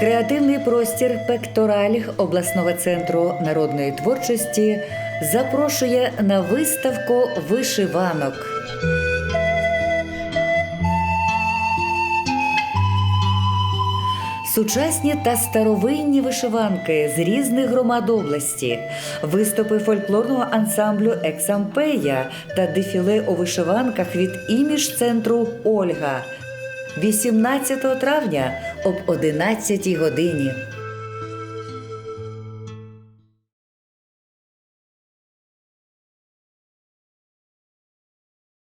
Креативний простір Пектораль обласного центру народної творчості запрошує на виставку вишиванок. Сучасні та старовинні вишиванки з різних громад області, виступи фольклорного ансамблю Ексампея та дефіле у вишиванках від імідж центру Ольга 18 травня об 11 годині.